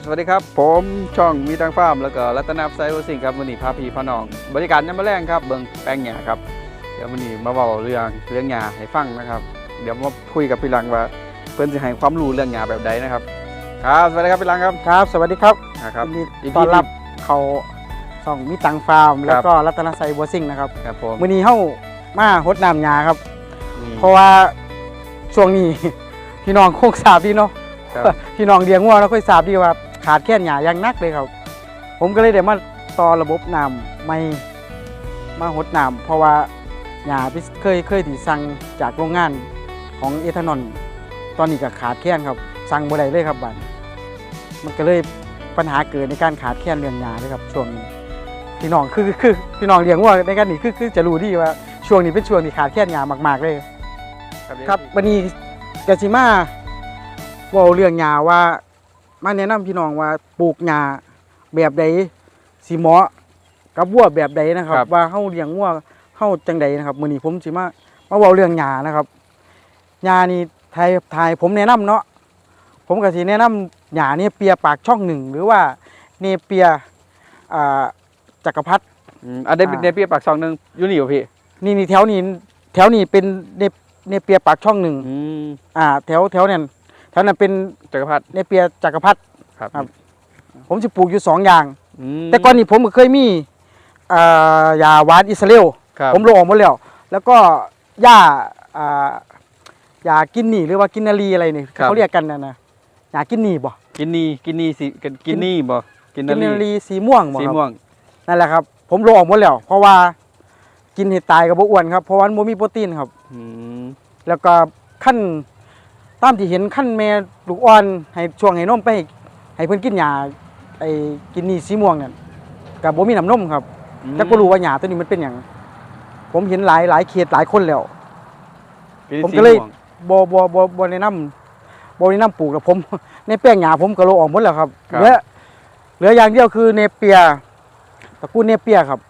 สวัสดีครับ ผมช่องมีทางฟาร์มแล้วก็รัตนาไซโอซิงครับวันนี้พาพี่พาน้อง บริการยามมาแรงครับเบิ่งแป้งหญ้าครับเดี๋ยววันนี้มาเบาเรื่องเรื่องหญ้าให้ฟังนะครับ เดี๋ยวมาคุยกับพี่ลังว่าเพิ่นจะให้ความรู้เรื่องหญ้าแบบใดนะครับ ครับสวัสดีครับพี่ลังครับครับ สวัสดีครับนะครับยินอีดีพีต้อนรับเขาส่องมิตังฟาร์ม แล้วก็รัตนไซบัวซิ่งนะครับครับผมมื้อนี้เฮ้ามาหดน้ำยาครับอืมเพราะว่าช่วงนี้พี่น้องคงทราบดีเนาะ ครับ พี่น้องเลี้ยงวัวเราค่อยทราบดีว่าขาดแคลนหญ้าอย่างหนักเลยครับ ผมก็เลยเดี๋ยวมาต่อระบบน้ำไม่มาหดน้ำเพราะว่าหญ้าที่เคยเคยที่สั่งจากโรงงานของเอทานอลตอนนี้ก็ขาดแคลนครับ สั่งบ่ได้เลยครับบัดมันก็เลยปัญหาเกิดในการขาดแคลนเรื่องหญ้าเลยครับช่วงนี้พี่น้องคือคือคือพี่น้องเลี้ยงวัวในการนี้คือคือจะรู้ดีว่าช่วงนี้เป็นช่วงที่ขาดแคลนหญ้ามาก ๆเลย ครับวันนี้กสิมา เว่าเรื่องหญ้าว่ามาแนะนำพี่น้องว่าปลูกหญ้าแบบใดสิเหมาะกับวัวแบบใดนะครับ ครับ ว่าเฮาเลี้ยงวัวเฮาจังใดนะครับมื้อนี้ผมสิมามาเว้าเรื่องหญ้านะครับหญ้านี่ทายทายผมแนะนำเนาะผมก็สิแนะนำหญ้าเนี่ยเปียปากช่องหนึ่งหรือว่าเนเปียอ่าจักรพรรดิ อืมอันนี้เป็นอ่า เนเปียปากซองหนึงอยู่นี่อยู่พี่นี่นี่แถวนี้แถวนี้เป็นเนเนเปียปากช่องหนึ่ง อืมอ่า แถวแถวนั้น แถวนั้นเป็นจักรพรรดิในเปียจักรพรรดิครับครับ ผมจะปลูกอยู่สองอย่างอืมแต่ก่อนนี้ผมก็เคยมีอ่ายาหวานอิสราเอลครับผมโลงออกหมดแล้วแล้วก็หญ้าอ่ายากินนี่หรือว่ากินนารีอะไรนี่เขาเรียกกันนะนะยากินนี่บ่กินนี่กินนี่สิกินกินนี่บ่กินกินนานาลีรีสีม่วงบ่สีครับม่วงนั่นแหละครับ ผมโลงออกหมดแล้ว เพราะว่ากินเห็ดตายกับบ่อ้วนครับเพราะว่ามันบ่มีโปรตีนครับอืมแล้วก็ขั้น ตามที่เห็นขั้นแม่ลูกอ่อนให้ช่วงให้นมไปให้ให้เพิ่นกินยาไอ้กินนี่สีม่วงนั่นกับบ่มีน้ำนมครับแต่ก็รู้ว่าหญ้าตัวนี้มันเป็นอย่างผมเห็นหลายหลายเขตหลายคนแล้วกินผมสีก็เลยม่วงบ่บ่บ่บ่แนะนำบ่แนะนำปลูกแล้วผม ในแป้งหญ้าผมก็โลออกหมดแล้วครับครับเหลือเหลืออย่างเดียวคือเนเปียตระกูลเนเปียครับ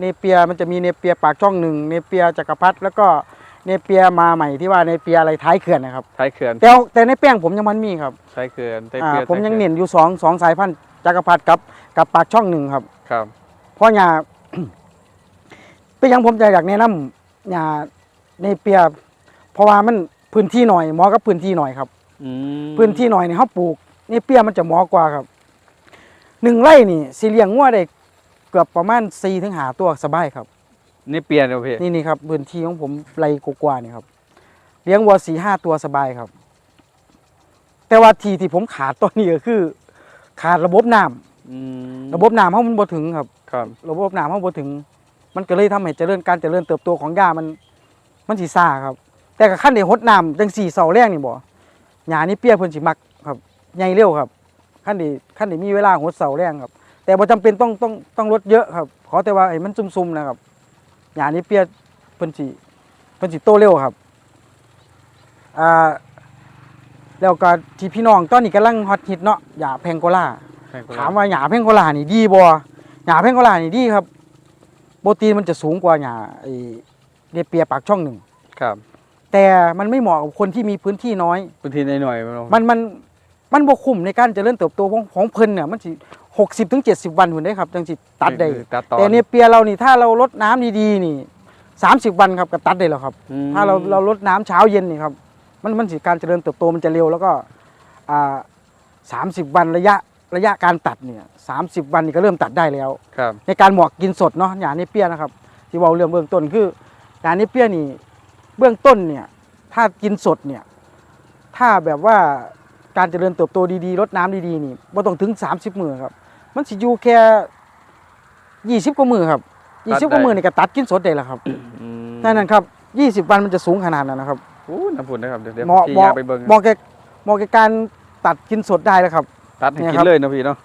เนเปียมันจะมีเนเปียปากช่องหนึ่งเนเปียจักรพรรดิแล้วก็ เนเปียมาใหม่ที่ว่าเนเปียอะไรท้ายเขื่อนนะครับท้ายเขื่อนแต่แต่ในแป้งผมยังมันมีครับท้ายเขื่อนท้ายอ่าเขื่อนผมยังท้าขื่อเน้นอยู่สองสองสายพันธุ์จักรพรรดิกับกับปากช่องหนึ่งครับ ครับเพราะหญ้าเป็นหยังผมจะอยากแนะนำหญ้าในเปีย เพราะว่ามันพื้นที่หน่อยเหมาะกับพื้นที่หน่อยครับอืมพื้นที่หน่อยนี่เขาปลูกในเปียมันจะเหมาะกว่าครับหนึ่งไร่นี่สีเลี้ยงงัวได้เกือบประมาณสี่ถึงหาตัวสบายครับ นี่เปลี่ยนแล้วพี่นี่นี่ครับพื้นที่ของผมไรกว่าๆนี่ครับ เลี้ยงวัวสี่ห้าตัวสบายครับ แต่ว่าทีที่ผมขาดตอนนี้ก็คือ ขาดระบบน้ำอืมระบบน้ำเขามันบ่ถึงครับ ครับ ระบบน้ำเขาบ่ถึง มันก็เลยทำให้เจริญการเจริญเติบโตของหญ้ามัน มันสิซ่าครับ แต่กับขั้นได้หดน้ำจังสี่เสาแรงนี่บ่หญ้านี่เปียกเพิ่นสิมักครับใหญ่เร็วครับขั้นได้ขั้นได้มีเวลาหดเสาแรงครับ แต่บ่จำเป็นต้องต้องต้องลดเยอะครับ ขอแต่ว่าให้มันซุ่มๆนะครับ หญ้านี่เปียกเพิ่นสิเพิ่นสิโตเร็วครับอ่าแล้วก็ที่พี่น้องตอนนี้กำลังฮอตฮิตเนาะหญ้าแพงโกลาถามว่าหญ้าแพงโกลานี่ดีบ่หญ้าแพงโกลานี่ดีครับโปรตีนมันจะสูงกว่าหญ้าไอ้เนเปียปากช่องหนึ่งครับ แต่มันไม่เหมาะกับคนที่มีพื้นที่น้อย พื้นที่หน่อยๆมันมัน มันมันบ่คุ้มในการเจริญเติบโตของของเพิ่นเนี่ยมันสิหกสิบถึงเจ็ดสิบวันหุ่นได้ครับจังสิตัดได้คือตัดตอน แต่เนเปียเรานี่ถ้าเราลดน้ำดีๆนี่สามสิบวันครับก็ตัดได้แล้วครับ อืม ถ้าเราเราลดน้ำเช้าเย็นนี่ครับมันมันสิการเจริญเติบโตมันจะเร็วแล้วก็อ่าสามสิบวันระยะระยะการตัดเนี่ยสามสิบวันนี่ก็เริ่มตัดได้แล้ว ครับ ในการหมอกกินสดเนาะหญ้าเนเปียนะครับ ที่เว่าเรื่องเบื้องต้นคือหญ้าเนเปียนี่เบื้องต้นเนี่ยถ้ากินสดเนี่ยถ้าแบบว่า การเจริญเติบโตดีๆลดน้ำดีๆนี่บ่ต้องถึง 30 มือครับ มันสิอยู่แค่20กว่ามือครับ20กว่ามือนี่ก็ตัดกินสดได้แล้วครับอืมนั่นนั่นครับ20วันมันจะสูงขนาดนั้นนะครับโอ้น้ำผุนนะครับเดี๋ยวเดี๋ยวเหมาะพี่เหมาะยาไปเบิ่งเหมาะแก่เหมาะแก่การตัดกินสดได้แล้วครับ ตัดให้เนี่ยกิครันบเลยนะพี่เนาะ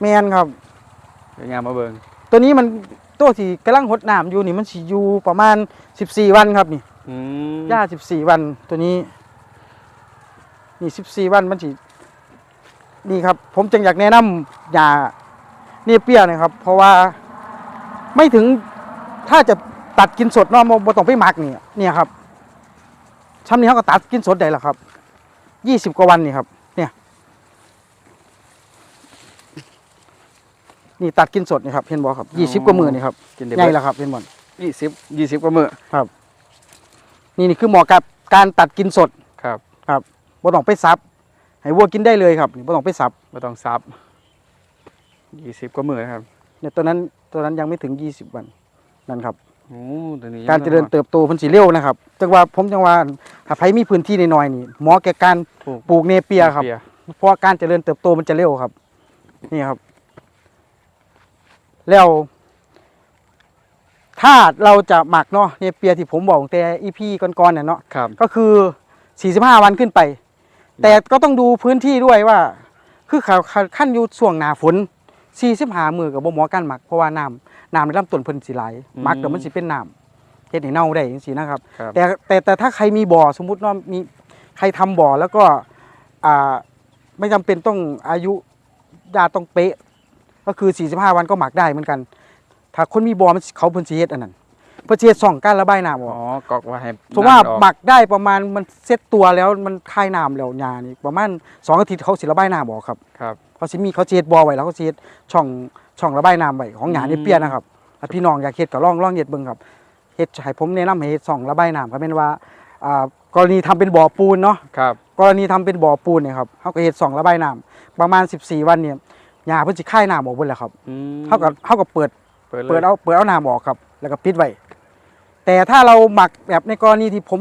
แมนครับเดี๋ยวงามมาเบิ่งตัวนี้มันตัวที่กำลังหดน้ำอยู่นี่มันสิอยู่ประมาณ 14 วันครับนี่อืมย่าสิบสี่วันตัวนี้ นี่สิบสี่วันมันสินี่ครับ ผมจึงอยากแนะนำยาเนี่ยเปรี้ยวนะครับ เพราะว่าไม่ถึงถ้าจะตัดกินสดเนาะบ่บ่ต้องไปหมักนี่เนี่ยครับช้ำนี้เขาก็ตัดกินสดได้แล้วครับยี่สิบกว่าวันนี่ครับ เนี่ย นี่ตัดกินสดนี่ครับเห็นบ่ครับยี่สิบกว่ามือนี่ครับกินได้ใหญ่แล้วครับเห็นบ่ยี่สิบยี่สิบกว่ามือนี่นี่คือเหมาะกับการตัดกินสดครั บบ่ต้องไปซับให้วัวกินได้เลยครับนี่บ่ต้องไปซับไม่ต้องซับยี่สิบกว่ามือนะครับเนี่ยตัวนั้นตัวนั้นยังไม่ถึง20วันนั่นครับ โอ้ตัวนี้การเจริญเติบโตเพิ่นสิเร็วนะครับจังว่าผมจังว่าถ้าใครมีพื้นที่น้อยๆนี่เหมาะแก่การปลูกปลูกเนเปียครับเปียเพราะว่าการเจริญเติบโตมันจะเร็วครับ นี่ครับ แล้ว ถ้าเราจะหมักเนาะเนเปียที่ผมบอกแต่อีพีก่อนๆเนี่ยเนาะครับ ก็คือ 45 วันขึ้นไป แต่ก็ต้องดูพื้นที่ด้วยว่า คือเขาขั้นอยู่ช่วงหน้าฝน45มือกับบ่เหมอกันหมักเพราะว่าน้ำน้ำในลำต้นเพิ่นสิไหลหมักเดี๋ยวมันสิเป็นน้ำเฮ็ดให้เน่าได้จังซี่นะครับครับ แต่แต่แต่ถ้าใครมีบ่อสมมุติว่ามีใครทำบ่อแล้วก็อ่าไม่จำเป็นต้องอายุยาต้องเป๊ะ ก็คือ 45 วันก็หมักได้เหมือนกัน ถ้าคนมีบ่อมันเขาเพิ่นสิเฮ็ดอันนั้น เพิ่นสิเฮ็ดซ่องการระบายน้ำออ๋ออกกอกว่าให้สมมติว่าน้ำออกหมักได้ประมาณมันเซ็ตตัวแล้วมันคายน้ำแล้วยานี่ประมาณสองอาทิตย์เขาสิระบายน้ำบอกครับครับเขาสิมีเขาสิเฮ็ดบ่อไว้แล้วเขาสิเฮ็ดช่องช่องระบายน้ำไว้ของหยาอืมในเปียนะครับถ้าพี่น้องอยากเฮ็ดก็ลองลองเฮ็ดเบิ่งครับเฮ็ดให้ผมแนะนำให้เฮ็ดช่องระบายน้ำก็เป็นว่าอ่ากรณีทำเป็นบ่อปูนเนาะ ครับ กรณีทำเป็นบ่อปูนเนี่ยครับเขาก็เฮ็ดช่องระบายน้ำประมาณ 14 วันเนี่ยหญ้าเพิ่นสิคายน้ำออกเบิดแล้วครับอืมเฮาก็เฮาก็เปิด เปิดลยเปิดเอาเปิดเอาน้ำออกครับ แล้วก็ปิดไว้ แต่ถ้าเราหมักแบบในกรณีที่ผม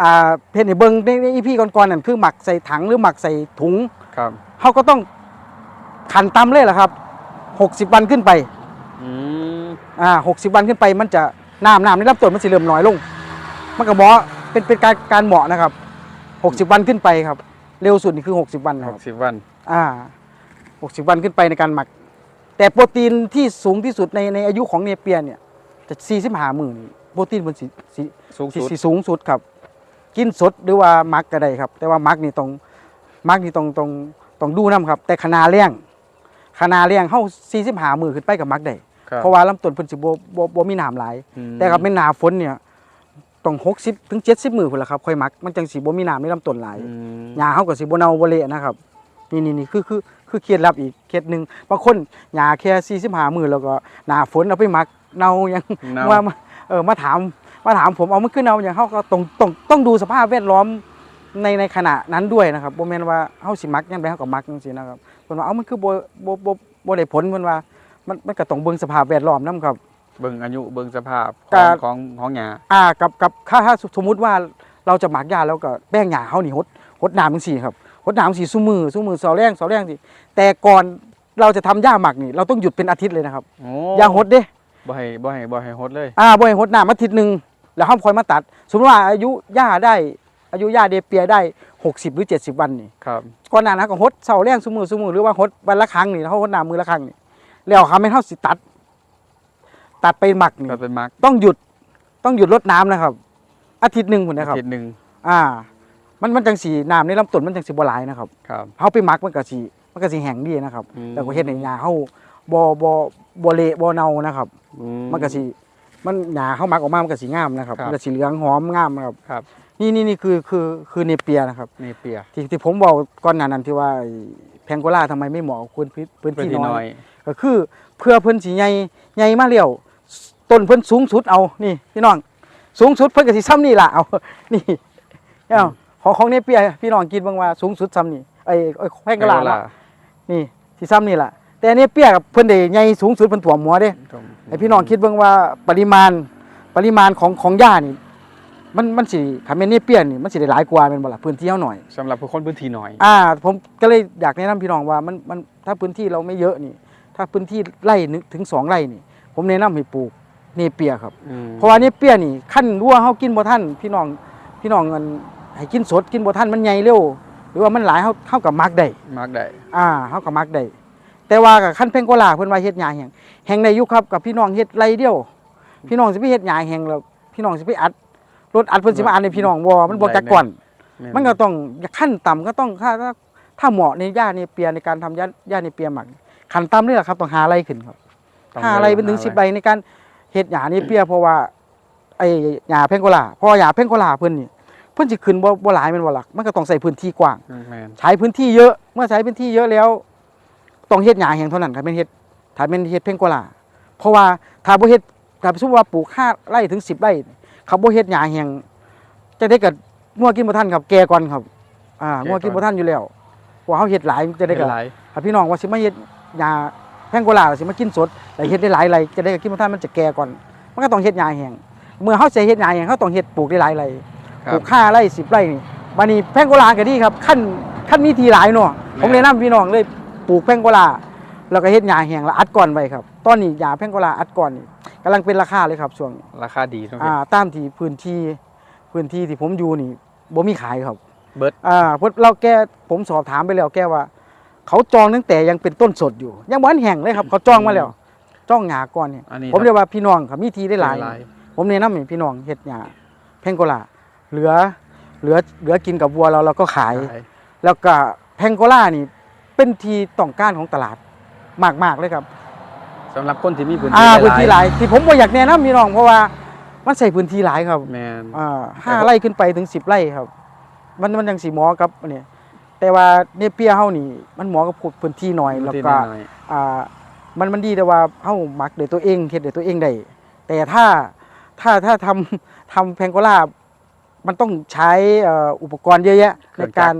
อ่าเพจในเบิงในในอีพีก่อนๆนั่นคือหมักใส่ถังหรือหมักใส่ถุงครับเขาก็ต้องขันตำเลยแหละครับหกสิบวันขึ้นไปอืมอ่าหกสิบวันขึ้นไปมันจะน้ำน้ำในลำต้นมันสิเริ่มน้อยลง มันก็เหมาะเป็นเป็นการการเหมาะนะครับหกสิบวันขึ้นไปครับ เร็วสุดนี่คือหกสิบวันคหรับกสิบวันอ่าหกสิบวันขึ้นไปในการหมัก แต่โปรตีนที่สูงที่สุดในในอายุของเนเปียเนี่ยจะสี่สิบห้าหมื่น โปรตีนมันสิสิสูงสิสุด สิสูงสุดครับ กินสดหรือว่าหมักก็ได้ครับ แต่ว่าหมักนี่ต้องหมักนี่ต้องต้องต้องดูน้ำครับ แต่ขนาเลี้ยงขนาเลี้ยงเฮาสี่สิบห้ามือขึ้นไปกับหมักได้ครับเพราะว่าลำต้นเพิ่นสิบ่บ่บ่มีน้ำหลาย อืมแต่กับแม่นหนาฝนเนี่ยต้อง60ถึง70มือพุ่นละครับค่อยหมักมันจังสิบ่มีน้ำในลำต้นหลาย อืม หญ้าเฮาก็สิบ่เน่าบ่เละนะครับนี่นี่นี่คือคือคือเคล็ดลับอีกเคล็ดหนึงบางคนหญ้าแค่45มื้อแล้วก็หน้าฝนเอาไปหมักเน่ายังเน่า ว่ามา เออมาถามมาถามผมเอามันขึ้นเน่าอย่างเฮาก็ต้องต้องต้องดูสภาพแวดล้อมในในขณะนั้นด้วยนะครับบ่แม่นว่าเฮาสิหมักยังไงเฮาก็หมักจังซี่นะครับเพิ่นว่าเอ้ามันคือบ่บ่บ่บ่ได้ผลเพิ่นว่ามันมันก็ต้องเบิ่งสภาพแวดล้อมนํครับ เบิ่งอายุเบิ่งสภาพขกาองรของของหญ้าอ่ากับกับถ้าถ้าสมมุติว่าเราจะหมักยาแล้วก็แป้งหญ้าเฮานี่หดหดน้ำจังซี่ครับหดน้ำจังซี่ซุมือซุมือเสาแรงเสาแรงสิแต่ก่อนเราจะทำหญ้าหมักนี่เราต้องหยุดเป็นอาทิตย์เลยนะครับโอ้อย่าหดเด้ บ่ให้บ่ให้บ่ให้หดเลย อ่าบ่ให้หดน้ำอาทิตย์หนึงแล้วเฮาค่อยมาตัด สมมติว่าอายุหญ้าได้ อายุหญ้าเดเปียได้ 60 หรือ 70 วันนี่ครับก่อนหน้านั้นก็หดเสาแรงซุมือซุมือหรือว่าหดวันละครั้งนี่เฮาหดน้ำมือละครั้งนี่แล้วคำให้เฮาสิตัด ตัดไปหมักนี่ก็เป็นมักต้องหยุดต้องหยุดรดน้ำนะครับ อาทิตย์หนึ่งพุ่นนะครับอาทิตย์หนึงอ่า มันมันจังสีน้ำในลำต้นมันจังสีบ่หลายนะครับครับเฮาไปหมักมันก็สิมันก็สิแห้งดีนะครับอืมแล้วก็เฮ็ดให้หญ้าเฮาบ่บ่บ่ เละบ่เน่านะครับ อืมันก็สิมันหญ้าเฮาหมักออกมามันก็สิงามนะครับครับมันก็สิเหลืองหอมงามนะครับ ครับ นี่นี่นี่คือคือคือเนเปียนะครับ นี่เปียที่ที่ผมบอกก่อนหน้านั้นที่ว่าไอ้แพงโกลาทำไมไม่เหมาะกับคนพื้นพื้นพื้นที่ที่น้น้ออยย ก็คือเพื่อเพิ่นสิใหญ่ใหญ่มาแล้วต้นเพิ่นสูงสุดเอานี่พี่น้องสูงสุดเพิ่นก็สิซ้ำนี่ล่ะเอา นี่เอ้าของของเนเปียพี่น้องคิดเบ้างว่าสูงสุดซ้ำนี่ไอ้ไอ้แพงกะลาแพงกะเนาะลานี่สิซ้ำนี่ล่ะ แต่เนเปียกับเพิ่นได้ใหญ่สูงสุดเพิ่นถ่วมหัวเด้ไอ้พี่น้องคิดเบิ่งว่าปริมาณปริมาณของของหญ้านี่ มันมันสิถ้าแม่นเนเปียนี่มันสิได้หลายกว่าแม่นบ่ล่ะพื้นที่เฮาหน่อยสำหรับผู้คนพื้นที่น้อย อ่า ผมก็เลยอยากแนะนำพี่น้องว่ามันมันถ้าพื้นที่เราไม่เยอะนี่ ถ้าพื้นที่ไร่หนึงถึงสองไร่นี่ ผมแนะนำให้ปลูกเนเปียครับอืมเพราะว่าเนเปียนี่ขั้นรั่วเฮากินบ่ทันพี่น้องพี่น้องเงินให้กินสดกินบ่ทันมันใหญ่เร็วหรือว่ามันหลายเฮาเฮากับมักได้มักได้อ่าเฮากับมักได้ แต่ว่ากับขั้นเพ่งโกลาเพิ่นว่าเฮ็ดหญ้าแห้งแห้งได้อยู่ครับกับพี่น้องเฮ็ดไรเดียว พี่น้องสิไปเฮ็ดหญ้าแห้งแล้วพี่น้องสิไปอัดรถอัดเพิ่นสิมาอัดในพี่น้องบ่มันบ่จักก่อนมันก็ต้องขั้นต่ำก็ต้องถ้าถ้าถ้าเหมาะในหญ้าในเปียในการทำหญ้าหญ้าในเปียหมักขั้นต่ำนี่แหละครับต้องหาอะไรขึ้นครับต้องหาอะไรเป็นถึงหาสิบใบในการเฮ็ดหญ้าในเปียเพราะว่าไอ้หญ้าเพ่งโกลาเพราะว่าหญ้าเพ่งโกลาเพิ่นนี่เพิ่นสิขึ้นบ่บ่หลายแม่นบ่ล่ะมันก็ต้องใส่พื้นที่กว้างอืมแม่นใช้พื้นที่เยอะ เมื่อใช้พื้นที่เยอะแล้ว ต้องเฮ็ดหญ้าแห้งเท่านั้นครับแม่นเฮ็ดถ้าเป็นเฮ็ดเพ่งกว่าล่ะเพราะว่าถ้าบ่เฮ็ดถ้าสมมุติว่าปลูกห้าไร่ถึง10ไร่เขาบ่เฮ็ดหญ้าแห้งจะได้กับงัวกินบ่ทันครับแก่ก่อนครับอ่างัวกินบ่ทันอยู่แล้วเพราะเฮาเฮ็ดหลายจะได้กับหลายถ้าพี่น้องว่าสิมาเฮ็ดหญ้าแพงกว่าล่ะสิมากินสดแต่เฮ็ดได้หลายไรจะได้กับกินบ่ทันมันจะแก่ก่อน มันก็ต้องเฮ็ดหญ้าแห้งเมื่อเฮาสิเฮ็ดหญ้าแห้งเฮาต้องเฮ็ดปลูกได้หลายไรครัปลูบกห้าไร่10ไร่นี่บัดนี้แพงกว่าล่ะก็ดีครับขั้นขั้นมีทีหลายเนาะผมแนะนำพี่น้องเลย ปลูกแพงกว่าล่ะแล้วก็เฮ็ดหญ้าแห้งแล้วอัดก่อนไว้ครับตอนนี้หญ้าแพงกว่าล่ะอัดก่อนนี่กำลังเป็นราคาเลยครับช่วงนี้ราคาดีทุกอ่าตามที่พื้นที่พื้นที่ที่ผมอยู่นี่บ่มีขายครับเบิร์ดอ่าเพราะเราแกผมสอบถามไปแล้วแกว่า เขาจองตั้งแต่ยังเป็นต้นสดอยู่ ยังบ่ทันแห้งเลยครับ เขาจองมาแล้วจองหญ้าก่อนเนี่ยอันนี้ผมเรียกว่าพี่น้องครับมีทีได้หลายหลาย ผมแนะนำให้พี่น้องเฮ็ดหญ้าแพงโกลาเหลือเหลือเหลือกินกับวัวเราเราก็ขายขายแล้วก็แพงโกลานี่ เป็นทีต้องการของตลาดมากๆเลยครับสำหรับคนที่มีพื้นอ่าที่พื้นที่หลายที่ผมบ่อยากแนะนำพี่น้องเพราะว่ามันใส่พื้นที่หลายครับแมนอ่าห้าไร่ขึ้นไปถึงสิบไร่ครับ มันมันยังสีหมอกับอันเนี่ยแต่ว่าเนเปียเฮานี่ มันเหมอกับพื้นที่น้อยแล้วที่ก็น้อยอ่ามันมันดีแต่ว่าเฮามักด้วยตัวเองเฮ็ดด้วยตัวเองได้แต่ถ้าถ้าถ้าทำทำแพงโกลามันต้องใช้เอ่ออุปกรณ์เยอะแยะในการ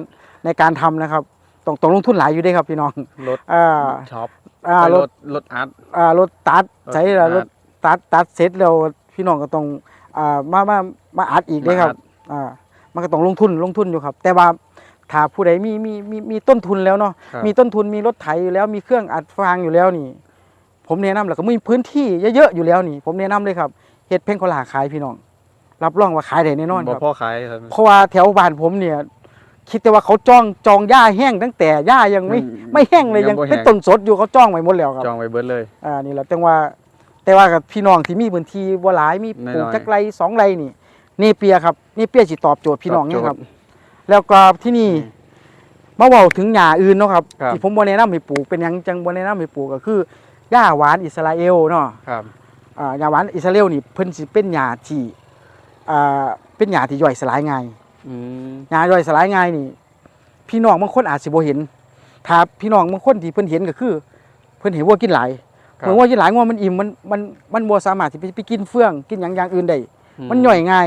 ในการทำนะครับ ต้องต้องลงทุนหลายอยู่เด้ครับพี่น้องรถอ่าช็อปอ่ารรถรถอาร์ตอ่ารถตัดใช้แล้วรรถถตัดตัดเสร็จแล้วพี่น้องก็ต้องอ่ามามามาอัดอีกเด้ครับมาอัดอ่ามันก็ต้องลงทุนลงทุนอยู่ครับ แต่ว่าถ้าผู้ใดมีมีมีมีต้นทุนแล้วเนาะครับมีต้นทุนมีรถไถอยู่แล้วมีเครื่องอัดฟางอยู่แล้วนี่ ผมแนะนำแล้วก็มีพื้นที่เยอะๆอยู่แล้วนี่ ผมแนะนำเลยครับเฮ็ดเพ่งโคลาขายพี่น้อง รับรองว่าขายได้แน่นอนบ่ครับพ่อขายครับเพราะว่าแถวบ้านผมเนี่ย คิดแต่ว่าเขาจองจองหญ้าแห้งตั้งแต่หญ้ายังไม่อืมไม่แห้งเลยยัยังงบ่แห้ง เป็นต้นสดอยู่เขาจองไว้หมดแล้วครับจองไว้เบิร์ดเลย อ่านี่แหละจังว่าแต่ว่ากับพี่น้องที่มีพื้นที่บ่หลายมีปลูกน้อยๆจักไรสองไรนี่เนเปียครับเนเปียสิตอบโจทย์พี่น้องตอบเนี่โจยทย์ครับ แล้วก็ที่นี่มาเว้าถึงหญ้าอื่นเนาะครับครับ ที่ผมบ่แนะนำให้ปลูกเป็นหยังจังบ่แนะนำให้ปลูกก็คือหญ้าหวานอิสราเอลเนาะ ครับ อ่าหญ้าหวานอิสราเอลนี่เพิ่นสิเป็นหญ้าที่อ่าเป็นหญ้าที่ย่อยสลายง่าย อืมหญ้าย่อยสลายง่ายนี่ พี่น้องบางคนอาจสิบ่เห็นถ้าพี่น้องบางคนที่เพิ่นเห็นก็คือ เพิ่นเห็นวัวกินหลายครับ เมื่อวัวกินหลายงัวมันอิ่มมันมันมันบ่สามารถที่ไปไปกินเฟื่องกินหยังอย่างอื่นได้มันย่อยง่าย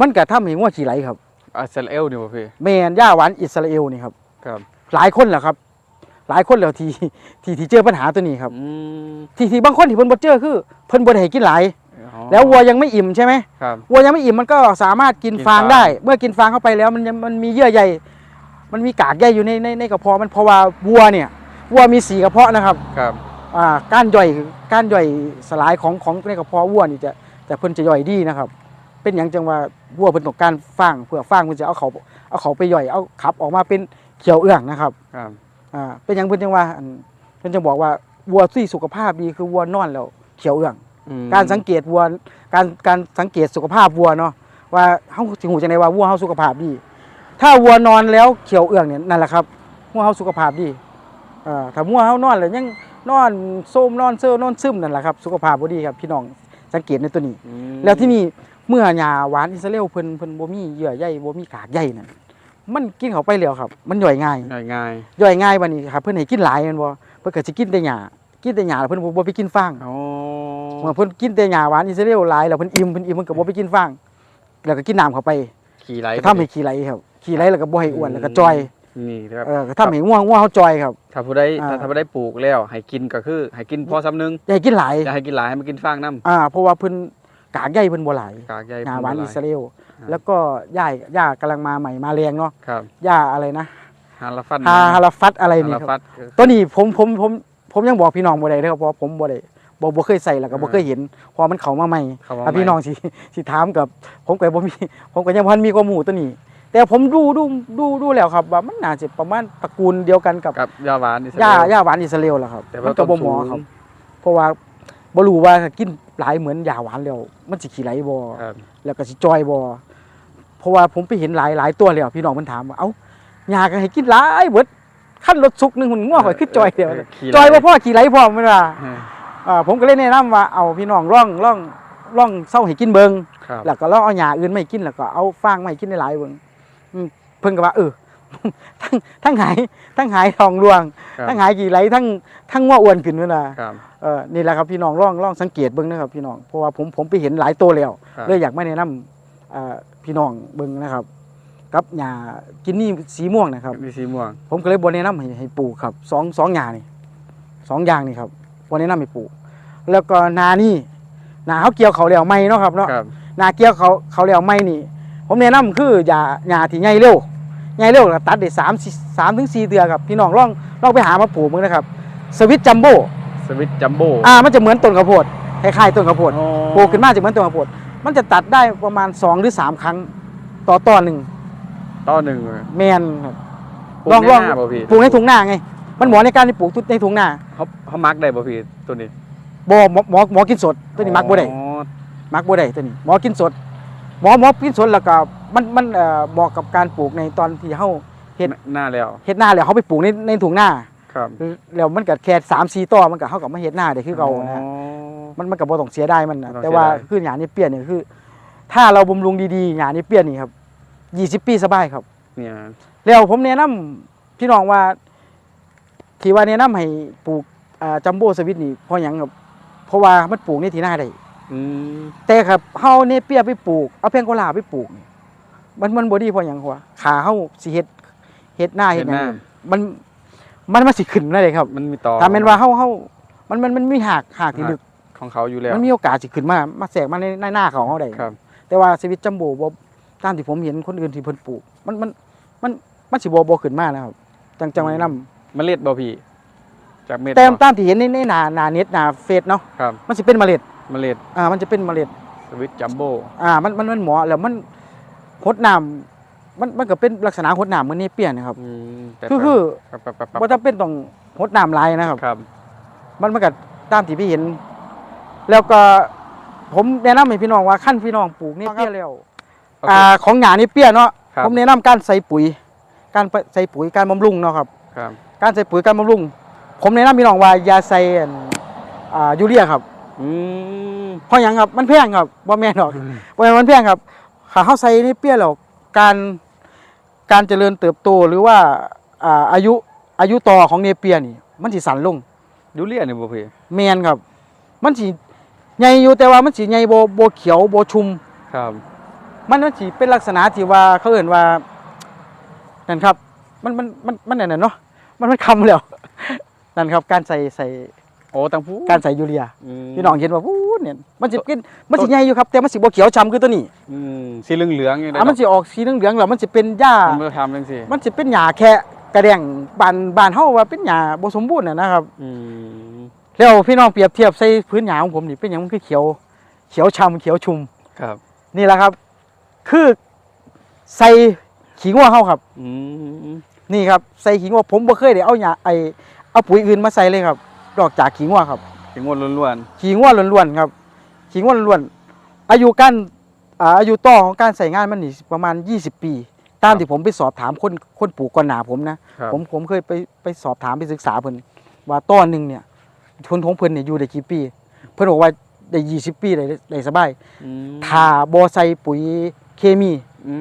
มันก็ทำให้งัวขี้ไหลครับอาเซลเอลนี่บ่พี่แม่นหญ้าหวานอิสราเอลนี่ครับครับหลายคนแหละครับ หลายคนแล้วที่ที่ที่เจอปัญหาตัวนี้ครับ อืมที่ที่บางคนที่เพิ่นบ่เจอคือเพิ่นบ่ได้ให้กินหลาย อ๋อแล้ววัวยังไม่อิ่มใช่ไหมครับ วัวยังไม่อิ่มมันก็สามารถกินกินฟางฟาง ได้ เมื่อกินฟางเข้าไปแล้วมันยังมันมีเยื่อใยมันมีกากใยอยู่ในในในกระเพาะมันเพราะว่าวัวเนี่ยวัวมีสีกระเพาะนะครับครับอ่าการย่อยการย่อยสลายของของในกระเพาะวัวนี่จะจะเพิ่นจะย่อยดีนะครับ เป็นอย่างจังว่าวัวเพิ่นต้องการฟางเพื่อฟางเพิ่นจะเอาเขาเอาเขาไปย่อยเอาขับออกมาเป็นเขียวเอื้องนะครับ ครับ อ่าเป็นอย่างเพิ่นจังว่าอันเพิ่นจะบอกว่าวัวที่สุขภาพดีคือวัวนอนแล้วเขียวเอื้อง อืมการสังเกตวัวการการสังเกตสุขภาพวัวเนาะว่าเฮาสิหูจังไดว่าวัวเฮาสุขภาพดี ถ้าวัวนอนแล้วเขียวเอื้องเนี่ยนั่นแหละครับวัวเฮาสุขภาพดีเอ่อถ้าวัวเฮานอนแล้วยังนอนโซมนอนเซอร์นอนซึมนั่นแหละครับสุขภาพบ่ดีครับพี่น้องสังเกตในตัวนี้ อืมแล้วที่นี่เมื่อหญ้าหวานอิสราเอลเพิ่นเพิ่นบ่มีเยื่อใยบ่มีกากใยนั่นมันกินเข้าไปแล้วครับ มันย่อยง่ายง่าย ง่ายย่อยง่ายบัดนี้ครับเพิ่นให้กินหลายแม่นบ่เพิ่นก็สิกินแต่หญ้ากินแต่หญ้าแล้วเพิ่นบ่บ่ไปกินฟางโอ้ เมื่อเพิ่นกินแต่หญ้าหวานอิสราเอลหลายแล้วเพิ่นอิ่มเพิ่นอิ่มเพิ่นก็บ่ไปกินฟางแล้วก็กินน้ำเข้าไปขี่ไหลก็ทำให้ขี้ไหลครับขี้ไหลแล้วก็บ่ให้อ้วนแล้วก็จอยนี่ครับเออก็ทำให้ง่วงง่วงเฮาจอยครับถ้าผู้ใดอ่าถ้าถ้าผู้ใดปลูกแล้วให้กินก็คือให้กินพอซ้ำนึงอย่าให้กินหลายอย่าให้กินหลายให้มันกินฟางน้ำอ่าเพราะว่าเพิ่นกากใยเพิ่นบ่หลายกากใยหญ้าหวานอิสราเอลอ่าแล้วก็หญ้าหญ้ากำลังมาใหม่มาแรงเนาะครับหญ้าอะไรนะฮาลาฟันฮาฮาลาฟัดอะไรฮานี่ลาครับฟัดตัวนี้ผมผมผมผมยังบอกพี่น้องบ่ได้เด้อครับเพราะว่าผมบ่ได้ บ่บ่เคยใส่แล้วก็บ่เคยเห็นเพราะมันเข้ามาใหม่เขาว่าถ้าพี่ไม่น้องสิสิถามกับ ผมก็บ่มีผมก็ยังพันมีความรู้ตัวนี้ แต่ผมดูดูดูดูแล้วครับ ว่ามันน่าจะประมาณตระกูลเดียวกันกับกับยาหวานอิสราหญ้าเอลหญ้าหวานอิสราเอลล่ะครับแต่มัว่านก็บ่ต้นเหมาะสูงครับ เพราะว่าบ่รู้ว่าถ้ากินหลายเหมือนหญ้าหวานแล้ว มันสิขี้ไหลบ่ครับแล้วก็สิจอยบ่เพราะว่าผมไปเห็นหลายหลายตัวแล้วพี่น้องมันถามว่าเอ้าหญ้าก็ให้กินหลายเบิดขั้นรถสุกหนึงมันง่วงข่อยคือจอยเดียวขี่จอยไหลบ่พอขี้ไหลพร้อมแม่นว่าเอออ่า ผมก็เลยแนะนำว่าเอาพี่น้องร่องร่องร่องเศร้าให้กินเบิงครับแล้วก็ลองเอาหญ้าอื่นไม่กินแล้วก็เอาฟางไม่กินได้หลายเบิงอืมเพิ่นก็ว่าเออทั้งทั้งหายทั้งหายทองรวงครับทั้งหายกี่ไหลทั้งทั้งว่าอ้วนขึ้นเวลาครับเออนี่แหละครับพี่น้องลองลองสังเกตเบิ่งนะครับพี่น้องเพราะว่าผมผมไปเห็นหลายตัวแล้วครับเลยอยากมาแนะนำเอ่อพี่น้องเบิ่งนะครับกับหญ้ากินนี่สีม่วงนะครับมีสีม่วง ผมก็เลยบ่แนะนำให้ให้ปลูกครับสองสองอย่างนี่สองอย่างนี่ครับ บ่แนะนำให้ปลูก แล้วก็นานี่นาเขาเกี่ยวเขาแล้วไม่เนาะครับเนาะครับนาเกี่ยวเขาเขาแล้วไม่นี่ ผมแนะนำคือหญ้าหญ้าที่ใหญ่เร็วใหญ่เร็วก็ตัดได้สามสี่สามถึงสี่เดือนครับพี่น้องลองลองไปหามาปลูกมึงนะครับ สวิตจัมโบ้สวิตจัมโบ้อ่ามันจะเหมือนต้นข้าวโพดคล้ายๆต้นข้าวโพดปลูกขึ้นมาจะเหมือนต้นข้าวโพดมันจะตัดได้ประมาณสองหรือสามครั้งต่อต้นหนึ่งต้อหนึ่งแมนครับปลูกลองในลองหน้าบ่พี่ปลูกในทุ่งนาไง มันเหมาะในการที่ปลูกในทุ่งนาเขาเขามักได้บ่พี่ตัวนี้บ่หมอหมอหมอกินสดตัวนี้มักบ่ได้อ๋อมักบ่ได้ตัวนี้หมอกินสดหมอหมอกินสดแล้วก็มันมันเอ่อเหมาะกับการปลูกในตอนที่เฮา เฮ็ด หน้าแล้วเฮ็ดนาแล้วเฮาไปปลูกในในทุ่งนาครับแล้วมันก็แค่3 4ต้อมันก็เฮากับมาเฮ็ดนาได้คือเก่านะอ๋อมันมันก็บ่ต้องเสียดายมันนะบ่ต้องแต่ว่าเสียดาย คือหญ้านี่เปี้ยนี่คือ ถ้าเราบำรุงดีๆหญ้านี่เปี้ยนี่ครับ20ปีสบายครับ เนี่ยแล้วผมแนะนำพี่น้องว่า ที่ว่าแนะนำให้ปลูกอ่าจัมโบ้สวิตนี่เพราะหยังครับเพราะว่ามันปลูกในที่นาได้อืมแต่ครับเฮาเนี่ยเปียไปปลูกเอาแพงโกลาไปปลูกนี่มันมันบ่ดีเพราะหยังหัวขาเฮาสิเฮ็ดเฮ็ดหน้าเฮ็ดหยังมันมันมันสิขึ้นได้เลยครับ มันมีต่อถ้าแม่นว่าเฮาเฮามันมันมันมีหากหากที่ลึกของเขาอยู่แล้ว มันมีโอกาสสิขึ้นมามาแทรกมาในในหน้าเขาเฮาได้ครับ แต่ว่าสวิตจัมโบ้บ่ตามที่ผมเห็นคนอื่นที่เพิ่นปลูก มันมันมันมันสิบ่บ่ขึ้นมานะครับจังจังแนะนำ เมล็ดบ่พี่จากเม็ดแต่บ่ตามที่เห็นในในหน้าหน้าเน็ตหน้าเฟซเนาะครับมันสิเป็นเมล็ดเมล็ดอ่ามันจะเป็นเมล็ด สวิตจัมโบ้อ่ามันมันมันเหมาะแล้วมันหดน้ำมันมันก็เป็นลักษณะหดน้ำเหมือนนี่เปลี่ยนนะครับ อืมแต่คือคือปั๊บปั๊บปั๊บปั๊บว่าจะเป็นต้องหดน้ำหลายนะครับ ครับมันมันก็ตามที่พี่เห็น แล้วก็ผมแนะนำให้พี่น้องว่าขั้นพี่น้องปลูกนี่เปี้ยแล้วอ่าของหยานี่เปี้ยเนาะครับ ผมแนะนำการใส่ปุ๋ย การใส่ปุ๋ยการบำรุงเนาะครับ ครับ การใส่ปุ๋ยการบำรุง ผมแนะนำพี่น้องว่าอย่าใส่อันอ่ายูเรียครับอืมเพราะหยังครับมันแพงครับบ่แม่นหรอกว่ามันเพียงครับขาเข้าใส่นี่เปี้ยแล้วการการเจริญเติบโตหรือว่าอ่าอายุอายุต่อของเนเปียนี่ มันสิสั้นลงดูเรียนนี่บ่พี่แมนครับ มันสิใหญ่อยู่แต่ว่ามันสิใหญ่บ่บ่เขียวบ่ชุม ครับ มันมันสิเป็นลักษณะที่ว่าเขาเอ่นว่านั่นครับ มันมันมันมันนั่นน่ะเนาะ มันมันคำแล้ว นั่นครับการใส่ใส่โอ้ตังผู้การใส่ยูเรียมพี่น้องเห็นว่าวู้เนี่ยมันสิเป็นมันสิใหญ่อยู่ครับแต่มันสิบ่เขียวช้ำคือตัวนี้อืมสีเหลืองๆอย่างอะมันสิออกสีเหลืองๆแล้วมันสิเป็นหญ้ามันมาทำจังซี่มันจะเป็นหญ้าแค่กระแดงบานบานเฮาว่าเป็นหญ้าบ่สมบูรณ์น่ะนะครับอืมแล้วพี่น้องเปรียบเทียบใส่พื้นหญ้าของผมนี่เป็นหยังมันคือเขียว เขียวช้ำเขียวชุ่มครับ นี่แหละครับ คือใส่ขี้งัวเฮาครับอืม นี่ครับใส่ขี้งัวผมบ่เคยได้เอาหญ้าไอเอาปุ๋ยอื่นมาใส่เลยครับนอกจากขี้งัวครับ ถึงงวดล้วนขี้งัวล้วนๆครับขี้งัวล้วนๆอายุการอ่าอายุต่อของการใส่งานมันนี่ประมาณ 20 ปี ตามที่ผมไปสอบถามคนคนปลูกก่อนหน้าผมนะ ๆครับผมผมเคยไปไปสอบถามไปศึกษาเพิ่นว่าต้นหนึ่งเนี่ยทุนของเพิ่นเนี่ยอยู่ได้กี่ปี เพิ่นบอกว่าได้ยี่สิบปีได้ได้สบายอืมถ้าบ่ใส่ปุ๋ยเคมี อื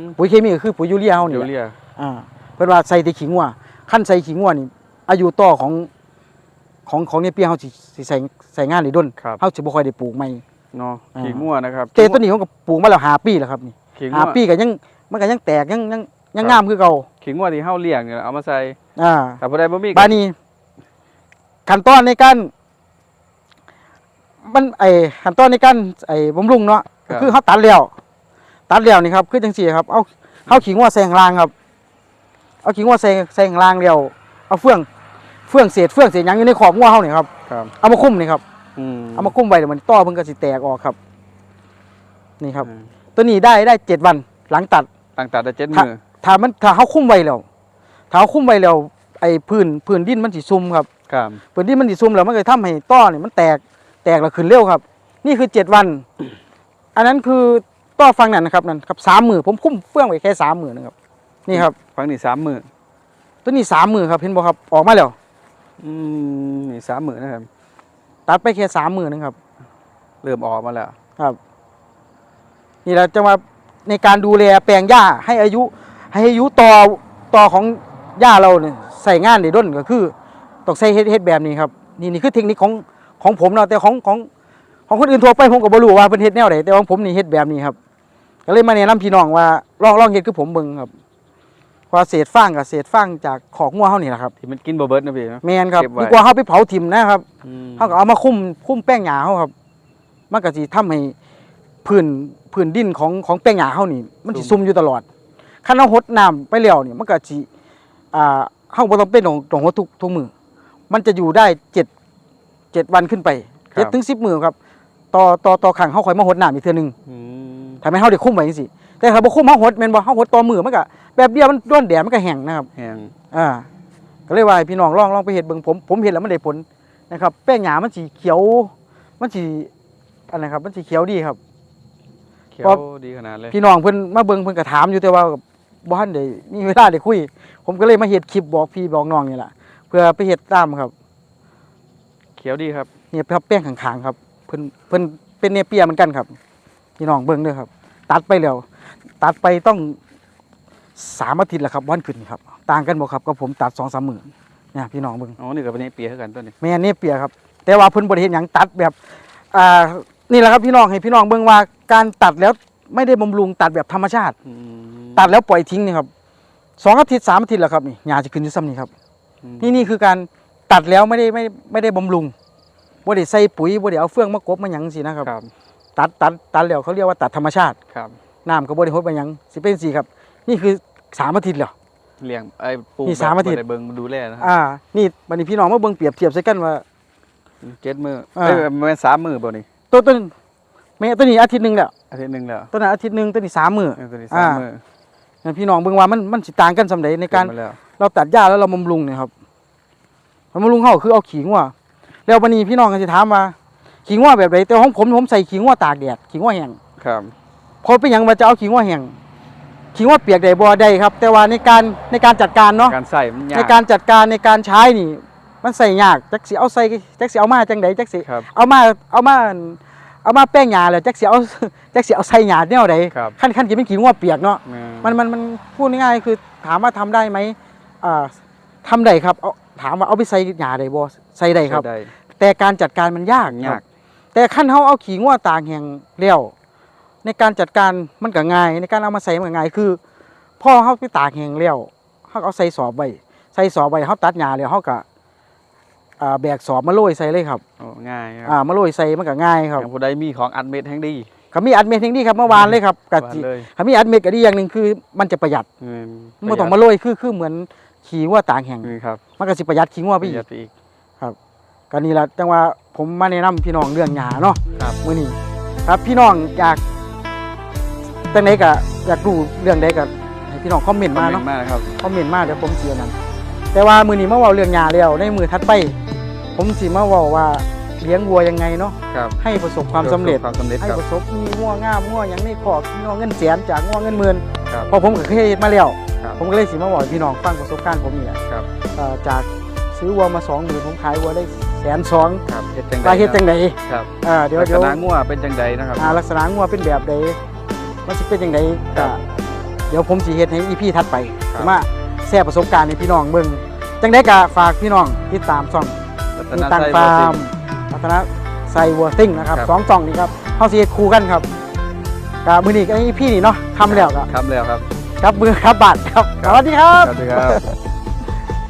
มปุ๋ยเคมีก็คือปุ๋ยยูเรียเฮานี่เดี๋ยวแหละเรียกอ่า เพิ่นว่าใส่แต่ขิงวัวขั้นใส่ขิงวัวนี่อายุต่อของของของในปีเฮาสิสิใส่ใส่งานได้ดนครับ เฮาสิบ่ค่อยได้ปลูกใหม่ เนาะอ่า ขี้งัวนะครับ แต่ตัวนี้ผมก็ปลูกมาแล้ว5ปีแล้วครับนี่ขี้งัห้าวปีก็ยังมันก็ยังแตกยังยังยังครับงามคือเก่าขี้งัวที่เฮาเลี้ยงเนี่ยเอามาใส่อ่า แต่บ่ได้บ่มีก็บานี้ขั้นตอนในการมันไอขั้นตอนในการไอบำรุงเนาะก็คือเขาตัดแล้วตัดแล้วนี่ครับคือจังสี่ครับเอาเอาขิงว่าใส่ข้างล่างครับ เอาขิงว่าใส่ใส่ข้างล่างแล้วเอาเฟื่องเฟื่องเศษเฟื่องเศษหยังอยู่ในขอบงัวเขาเนี่ยครับครับเอามาคุ้มนี่ครับอืมเอามาคุ้มไว้เดี๋ยวมันต่อมันก็สิแตกออกครับ นี่ครับอืมตัวนี้ได้ได้เจ็ดวันหลังตัด ตั้งแต่ได้เจ็ดถ้ามือถ้ามันถ้าเขาคุ้มไว้แล้วถ้าเขาคุ้มไว้แล้วไอ้พื้นพื้นดินมันสิซุ่มครับครับพื้นที่มันดิซุ่มแล้วมันก็ทำให้ต้อนี่มันแตกแตกแล้วขึ้นเร็วครับ นี่คือเจ็ดวัน อันนั้นคือต้อฟังนั่นนะครับนั่นครับสามมือผมคุ้มเฟื่องไว้แค่สามมือนะครับ นี่ครับ ฟังนี่สามมือตัวนี้สามมือครับเห็นบ่ครับออกมาแล้วอืมนี่สามมือนะครับ ตัดไปแค่สามมือนะครับ เริ่มออกมาแล้วครับ นี่เราจะมาในการดูแลแปลงหญ้าให้อายุ ให้อายุต่อต่อของย่าเราเนี่ยใส่งานได้ด้นก็คือต้องใส่เฮ็ดเฮ็ดแบบนี้ครับ นี่นี่คือเทคนิคของของผมเนาะแต่ของของของคนอื่นทั่วไปผมก็บ่รู้ว่าเพิ่นเฮ็ดแนวใดแต่ของผมนี่เฮ็ดแบบนี้ครับ ก็เลยมาแนะนำพี่น้องว่าลองลองเฮ็ดคือผมเบิ่งครับ เพราะเศษฟางกับเศษฟางจากขอกงัวเฮานี่แหละครับที่มันกินบ่เบิดนะพี่เนาะ แม่นครับเก็บไว้ ดีกว่าเฮาไปเผาถิ่มนะครับอืมเขาก็เอามาคุ้มคุ้มแป้งหยาเขาครับ มันก็สิทำให้พื้นพื้นดินของของแป้งหยาเขานี่ มันสิซุ่มอยู่ตลอดคันเราหดน้ำไปแล้วนี่มันก็สิอ่าเฮาบ่ต้องเป็นของของหดทุกทุกมือมันจะอยู่ได้เจ็ดเจ็ดวันขึ้นไปเจ็ดถึงสิบมือครับ ต่อต่อต่อครั้งเฮาค่อยมาหดน้ำอีกเทื่อนึง อืม ทำให้เฮาได้คุ้มไว้จังซี่ แต่ถ้าบ่คุ้มเฮาหดแม่นบ่เฮาหดต่อมือมันก็แบบเดียวมันร้อนแดดมันก็แห้งนะครับแห้งอ่าก็เลยว่าให้พี่น้องลองลองไปเห็ดเบิ่งผมผมเห็นแล้วมันได้ผลนะครับ แป้งหยามันสีเขียว มันสีอะไรครับ มันสีเขียวดีครับ เขียเพราะวดีขนาดเลย พี่น้องเพิ่นมาเบิ่งเพิ่นก็ถามอยู่แต่ว่าบ่ทันได้มีเวลาได้คุย ผมก็เลยมาเฮ็ดคลิปบอกพี่บอกน้องนี่แหละเพื่อไปเฮ็ดตามครับ เขียวดีครับเนี่ยครับแป้งข้างๆครับ เพิ่นเพิ่นเป็นเนเปียเหมือนกันครับ พี่น้องเบิ่งเด้อครับ ตัดไปแล้ว ตัดไปต้องสามอาทิตย์แล้วครับวันขึ้นครับ ต่างกันบ่ครับกับผมตัดสองสามหมื่นเนี่ยพี่น้องเบิ่งอ๋อนี่ก็เป็นเปียคือกันตัวนี้แม่นนี่เปียครับ แต่ว่าเพิ่นบ่ได้เฮ็ดหยังตัดแบบอ่านี่แหละครับพี่น้องให้พี่น้องเบิ่งว่าการตัดแล้วไม่ได้บำรุงตัดแบบธรรมชาติอืมตัดแล้วปล่อยทิ้งนี่ครับสองอาทิตย์สามอาทิตย์แล้วครับนี่หญ้าจะขึ้นอยู่ซ้ำนี่ครับอืมนี่นี่คือการตัดแล้วไม่ได้ไม่ไม่ได้บำรุงบ่ได้ใส่ปุ๋ยบ่ได้เอาเฟืองมากบมาหยังสินะครับครับตัดตัดตัดแล้วเขาเรียกว่าตัดธรรมชาติครับ น้ำก็บ่ได้หดมาหยังสิเป็นสิครับ นี่คือสามอาทิตย์แล้วเลี้ยงไอ้ปลูกนี่สามอาทิตย์ แบบบ่ได้เบิ่งดูแลนะครับอ่า นี่บัดนี้พี่น้องมาเบิ่งเปรียบเทียบใส่กันว่า เจ็ดมืออ่าเอ้ยมันเป็นสามมือบ่นี่ตัวต้นแม่ตัวนี้อาทิตย์หนึงแล้วอาทิตย์หนึงแล้วตัวนั้นอาทิตย์หนึงตัวนี้สามมื้อ เออตัวนี้สามอ่า มืองั้นพี่น้องเบิ่งว่ามันมันสิต่างกันสำใดในการเบมาแล้ว เราตัดหญ้าแล้วเราบำรุงเนี่ยครับเราบำรุงเขาคือเอาขิงว่าแล้ววันนี้พี่น้องก็จะถามว่าขิงว่าแบบไหนแต่ของผมผมใส่ขิงว่าตากแดดขิงว่าแห้งครับ เพราะเป็นหยังมาจะเอาขิงว่าแห้งขิงว่าเปียกได้บ่ได้ครับ แต่ว่าในการในการจัดการเนาะการใส่มันยาก ในการจัดการในการใช้นี่ มันใส่ยากจักสิเอาใส่จักสิเอามาจังไดจักสิครับเอามาเอามาเอามาแป้งหญ้าแล้วจักสิเอาจักสิเอาใส่หญ้าแนวใดครับ ขั้นขั้นกินเป็นขิงว่าเปียกเนาะแม่มันมันมันพูดง่ายๆคือถามว่าทำได้ไหมอ่าทำได้ครับเอาถามว่าเอาไปใส่หญ้าได้บ่ใส่ได้ครับได้ แต่การจัดการมันยากยากครับแต่ขั้นเขาเอาขิงว่าตากแห้งแล้ว ในการจัดการมันก็ง่าย ในการเอามาใส่มันก็ง่ายคือพ่อเขาไปตากแห้งแล้วเขาก็เอาใส่สอบไว้ใส่สอบไว้เขาตัดหญ้าแล้วเขาก็อ่าแบกสอบมาโรยใส่เลยครับโอ้ง่ายคอ่ารับมาโรยใส่มันก็ง่ายครับอย่างผู้ใดมีของอัดเม็ดแห่งดีเขามีอัดเม็ดทิ้งดีครับเมื่อวานเลยครับกะวางจิเลยเขามีอัดเม็ดก็ดีอย่างหนึ่งคือ มันจะประหยัดอืมไม่ต้องมาโรยคือคือเหมือนขี่ว่าตากแห้งนี่ครับมันก็สิประหยัดขิงว่าปไประอีหยักดไปอีกก็นี่แหละจังว่าผมมาแนะนำพี่น้องเรื่องหญ้าเนาะครับมื้อนี้ครับพี่น้องอยาก จังไดก็อยากรู้เรื่องใดก็ให้พี่น้องคอมเมนต์มาคอเนาะมมากนะครับ คอมเมนต์มาเดี๋ยวผมสิเอานั้น แต่ว่ามื้อนี้มาเว้าเรื่องหญ้าแล้วในมือถัดไป ผมสิมาเว้าว่าเลี้ยงวัวยังไงเนาะครับให้ประสบความสำเร็จ ความสำเร็จให้ครับประสบมีงัวงามงัวหยังในคอกงัวเงินแสนจากงัวเงินหมื่นครับ เพอผมก็เคยเฮ็ดมาแล้ว ครับ ผมก็เลยสิมาบอกให้พี่น้องฟังประสบการณ์ผมนี่แหละครับ เอ่อจากซื้อวัวมาสองหมื่นผมขายวัวได้แสนสองครับเฮ็ดจังว่าเฮ็ดจังไดครับอ่าเดี๋ยวลักเดี๋ษยวณะงัวเป็นจังใดนะครับ อ่าลักษณะงัวเป็นแบบใด มันสิเป็นจังไดครัก็บเดี๋ยวผมสิเฮ็ดให้อีพีถัดไปครับ มาแชร์ประสบการณ์ให้พี่น้องเบิ่งจังไดก็ฝากพี่น้องติดตามช่องรัตมีนตังไส้ฟาร์มรัตนไซวัวซิ่งนะครับครับ สองช่องนี้ครับเฮาสิเฮ็ดคู่กันครับก็มื้อนี้ก็อีพีนี่เนาะทำแล้วก็ทำแล้วครับ ครับมือครับบาทครับสวัสดีครับ สวัสดีครับ